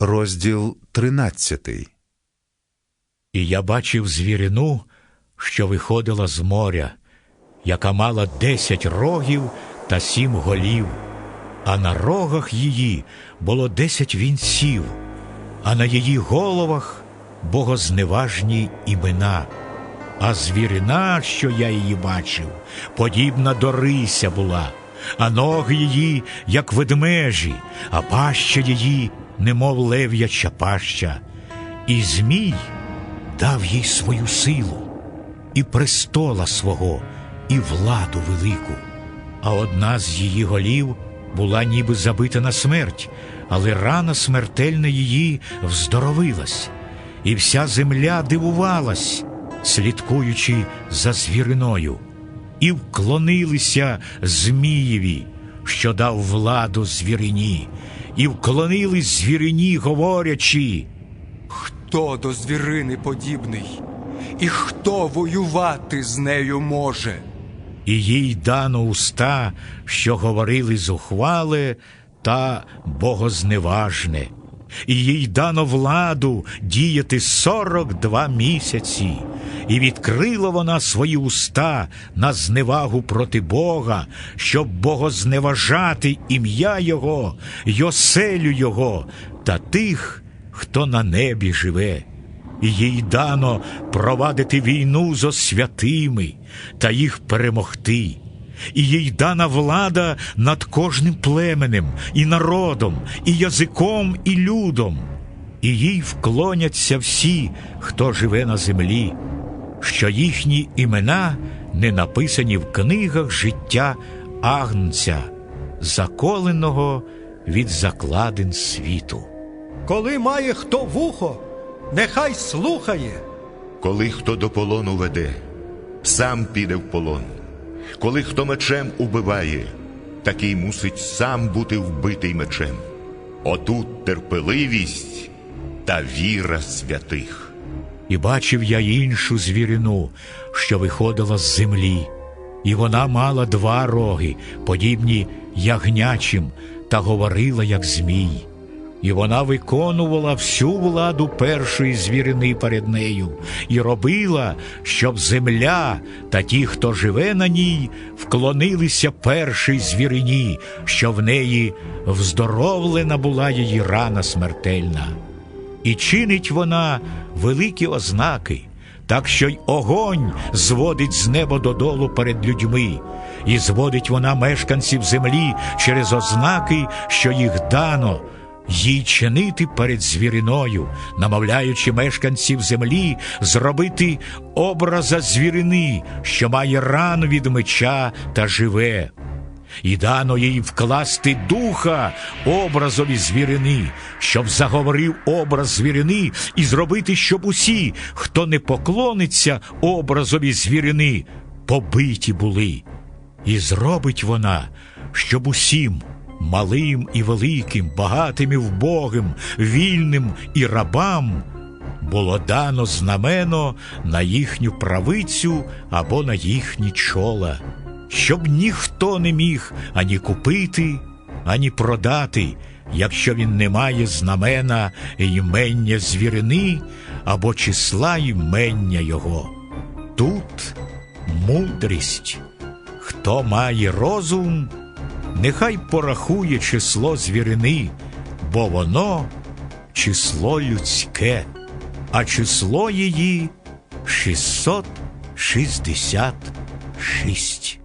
Розділ 13. І я бачив звірину, що виходила з моря, яка мала десять рогів та сім голів, а на рогах її було десять вінців, а на її головах богозневажні імена. А звірина, що я її бачив, подібна до рися була, а ноги її, як ведмежі, а паща її, немов лев'яча паща. І Змій дав їй свою силу, і престола свого, і владу велику. А одна з її голів була ніби забита на смерть, але рана смертельна її вздоровилась, і вся земля дивувалась, слідкуючи за звіриною, і вклонилися Змієві, що дав владу звірині, і вклонились звірині, говорячи. Хто до звірини подібний? І хто воювати з нею може? і їй дано уста, що говорили зухвале та богозневажне, і їй дано владу діяти сорок два місяці, і відкрила вона свої уста на зневагу проти Бога, щоб богозневажати ім'я Його, й оселю Його та тих, хто на небі живе. І їй дано провадити війну зо святими та їх перемогти. І їй дана влада над кожним племенем, і народом, і язиком, і людом. І їй вклоняться всі, хто живе на землі, що їхні імена не написані в книгах життя Агнця, заколеного від закладин світу. Коли має хто вухо, нехай слухає. Коли хто до полону веде, сам піде в полон. Коли хто мечем убиває, такий мусить сам бути вбитий мечем. Отут терпеливість та віра святих. І бачив я іншу звірину, що виходила з землі, і вона мала два роги, подібні ягнячим, та говорила, як змій. І вона виконувала всю владу першої звірини перед нею, і робила, щоб земля та ті, хто живе на ній, вклонилися першій звірині, що в неї вздоровлена була її рана смертельна. І чинить вона великі ознаки, так що й огонь зводить з неба додолу перед людьми, і зводить вона мешканців землі через ознаки, що їх дано, їй чинити перед звіриною, намовляючи мешканців землі зробити образа звірини, що має рану від меча та живе. І дано їй вкласти духа образові звірини, щоб заговорив образ звірини, і зробити, щоб усі, хто не поклониться образові звірини, побиті були. І зробить вона, щоб усім, малим і великим, багатим і вбогим, вільним і рабам, було дано знамено на їхню правицю або на їхні чола щоб ніхто не міг ані купити, ані продати, якщо він не має знамена ймення звірини або числа ймення його. Тут мудрість. Хто має розум, нехай порахує число звірини, бо воно число людське, а число її 666.